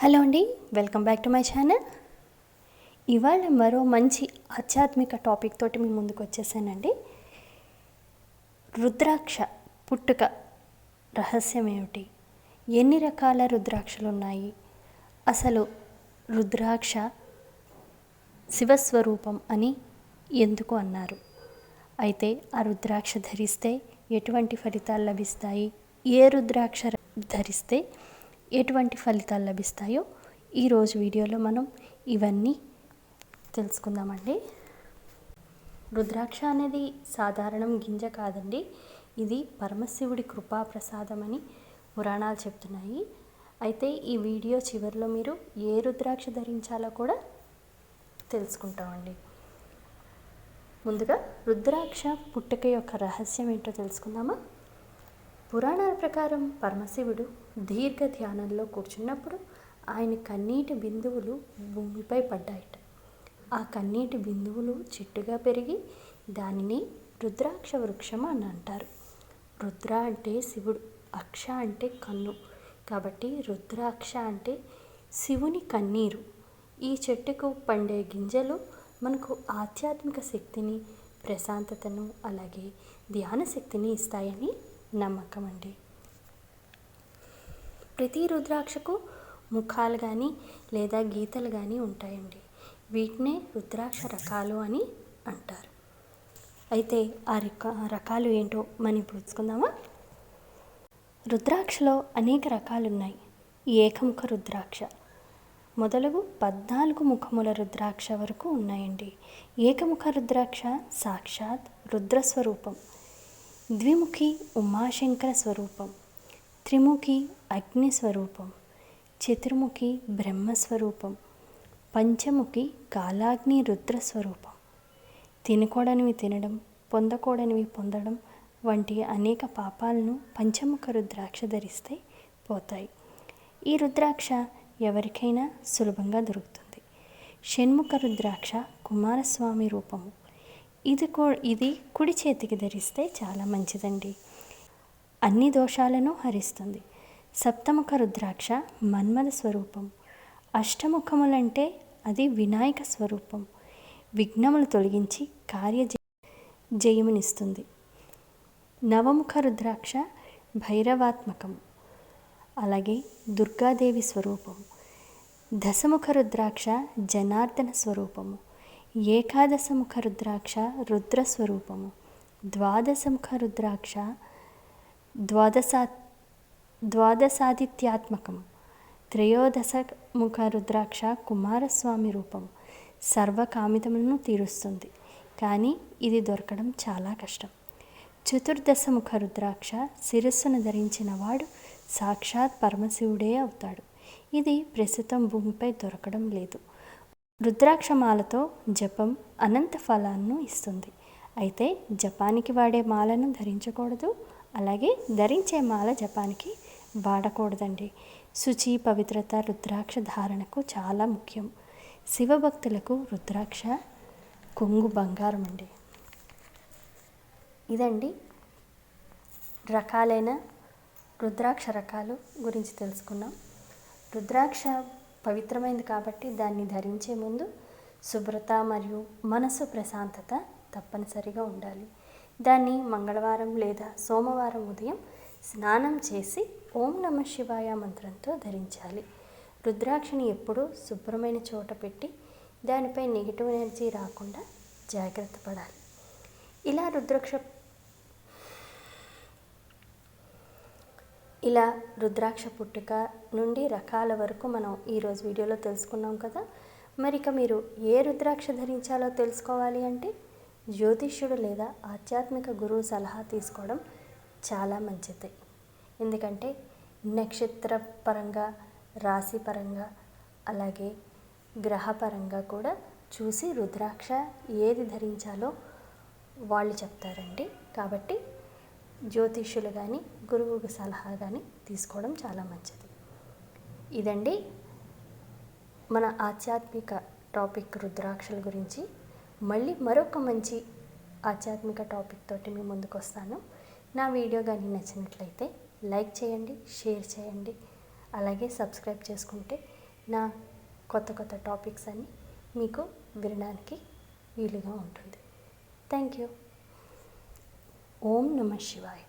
Hello అండి welcome back to my channel. ఇవాళ మరో మంచి ఆధ్యాత్మిక టాపిక్ తోటి మీ ముందుకు వచ్చేసానండి. రుద్రాక్ష పుట్టుక రహస్యం ఏమిటి? ఎన్ని రకాల రుద్రాక్షలు ఉన్నాయి? అసలు రుద్రాక్ష శివస్వరూపం అని ఎందుకు అన్నారు? అయితే ఆ రుద్రాక్ష ధరిస్తే ఎటువంటి ఫలితాలు లభిస్తాయి? ఏ రుద్రాక్ష ధరిస్తే ఎటువంటి ఫలితాలు లభిస్తాయో ఈరోజు వీడియోలో మనం ఇవన్నీ తెలుసుకుందామండి. రుద్రాక్ష అనేది సాధారణం గింజ కాదండి. ఇది పరమశివుడి కృపా ప్రసాదం అని పురాణాలు చెప్తున్నాయి. అయితే ఈ వీడియో చివరిలో మీరు ఏ రుద్రాక్ష ధరించాలో కూడా తెలుసుకుంటామండి. ముందుగా రుద్రాక్ష పుట్టుక యొక్క రహస్యం ఏంటో తెలుసుకుందామా? పురాణాల ప్రకారం పరమశివుడు దీర్ఘ ధ్యానంలో కూర్చున్నప్పుడు ఆయన కన్నీటి బిందువులు భూమిపై పడ్డాయట. ఆ కన్నీటి బిందువులు చెట్టుగా పెరిగి దానిని రుద్రాక్ష వృక్షం అని అంటారు. రుద్ర అంటే శివుడు అక్ష అంటే కన్ను. కాబట్టి రుద్రాక్ష అంటే శివుని కన్నీరు. ఈ చెట్టుకు పండే గింజలు మనకు ఆధ్యాత్మిక శక్తిని ప్రశాంతతను అలాగే ధ్యాన శక్తిని ఇస్తాయని నమ్మకం అండి ప్రతి రుద్రాక్షకు ముఖాలు కానీ లేదా గీతలు కానీ ఉంటాయండి. వీటినే రుద్రాక్ష రకాలు అని అంటారు. అయితే ఆ రక రకాలు ఏంటో మనం ఇప్పుడు తెలుసుకుందామా? రుద్రాక్షలో అనేక రకాలు ఉన్నాయి. ఏకముఖ రుద్రాక్ష. మొదలగు పద్నాలుగు ముఖముల రుద్రాక్ష వరకు ఉన్నాయండి. ఏకముఖ రుద్రాక్ష సాక్షాత్ రుద్రస్వరూపం. ద్విముఖి ఉమాశంకర స్వరూపం త్రిముఖి అగ్ని స్వరూపం చతుర్ముఖి బ్రహ్మస్వరూపం పంచముఖి కాలాగ్ని రుద్ర స్వరూపం. తినకూడనివి తినడం పొందకూడనివి పొందడం వంటి అనేక పాపాలను పంచముఖ రుద్రాక్ష ధరిస్తే పోతాయి. ఈ రుద్రాక్ష ఎవరికైనా సులభంగా దొరుకుతుంది. షణ్ముఖ రుద్రాక్ష కుమారస్వామి రూపము. ఇది కూ ఇది కుడి చేతికి ధరిస్తే చాలా మంచిదండి. అన్ని దోషాలను హరిస్తుంది. సప్తముఖ రుద్రాక్ష మన్మద స్వరూపం. అష్టముఖములంటే అది వినాయక స్వరూపం. విఘ్నములు తొలగించి కార్య జయమునిస్తుంది. నవముఖ రుద్రాక్ష భైరవాత్మకం. అలాగే దుర్గాదేవి స్వరూపం. దశముఖ రుద్రాక్ష జనార్దన స్వరూపము. ఏకాదశముఖ రుద్రాక్ష రుద్రస్వరూపము. ద్వాదశముఖ రుద్రాక్ష ద్వాదశా ద్వాదశాదిత్యాత్మకం త్రయోదశ ముఖ రుద్రాక్ష కుమారస్వామి రూపం సర్వకామితములను తీరుస్తుంది. కానీ ఇది దొరకడం చాలా కష్టం. చతుర్దశ ముఖ రుద్రాక్ష శిరస్సును ధరించిన వాడు సాక్షాత్ పరమశివుడే అవుతాడు. ఇది ప్రస్తుతం భూమిపై దొరకడం లేదు. రుద్రాక్షమాలతో జపం అనంత ఫలాలను ఇస్తుంది. అయితే జపానికి వాడే మాలను ధరించకూడదు. అలాగే ధరించే మాల జపానికి వాడకూడదండి. శుచి పవిత్రత రుద్రాక్ష ధారణకు చాలా ముఖ్యం. శివభక్తులకు రుద్రాక్ష కొంగు బంగారం అండి ఇదండి రకాలైన రుద్రాక్ష రకాలు గురించి తెలుసుకున్నాం. రుద్రాక్ష పవిత్రమైంది కాబట్టి దాన్ని ధరించే ముందు శుభ్రత మరియు మనసు ప్రశాంతత తప్పనిసరిగా ఉండాలి. దాన్ని మంగళవారం లేదా సోమవారం ఉదయం స్నానం చేసి ఓం నమ శివాయ మంత్రంతో ధరించాలి. రుద్రాక్షని ఎప్పుడూ శుభ్రమైన చోట పెట్టి దానిపై నెగిటివ్ ఎనర్జీ రాకుండా జాగ్రత్త పడాలి. ఇలా రుద్రాక్ష ఇలా రుద్రాక్ష పుట్టుక నుండి రకాల వరకు మనం ఈరోజు వీడియోలో తెలుసుకున్నాం కదా. మరి ఇక మీరు ఏ రుద్రాక్ష ధరించాలో తెలుసుకోవాలి అంటే జ్యోతిష్యుడు లేదా ఆధ్యాత్మిక గురువు సలహా తీసుకోవడం చాలా మంచిది. ఎందుకంటే నక్షత్ర పరంగా రాశి పరంగా అలాగే గ్రహపరంగా కూడా చూసి రుద్రాక్ష ఏది ధరించాలో వాళ్ళు చెప్తారండి. కాబట్టి జ్యోతిష్యులు కానీ గురువు సలహా కానీ తీసుకోవడం చాలా మంచిది. ఇదండి మన ఆధ్యాత్మిక టాపిక్ రుద్రాక్షల గురించి. మళ్ళీ మరొక మంచి ఆధ్యాత్మిక టాపిక్ తోటి మీ ముందుకు వస్తాను నా వీడియో కానీ నచ్చినట్లయితే లైక్ చేయండి షేర్ చేయండి. అలాగే సబ్స్క్రైబ్ చేసుకుంటే నా కొత్త కొత్త టాపిక్స్ అన్నీ మీకు వినడానికి వీలుగా ఉంటుంది. Thank you. ఓం నమ శివాయ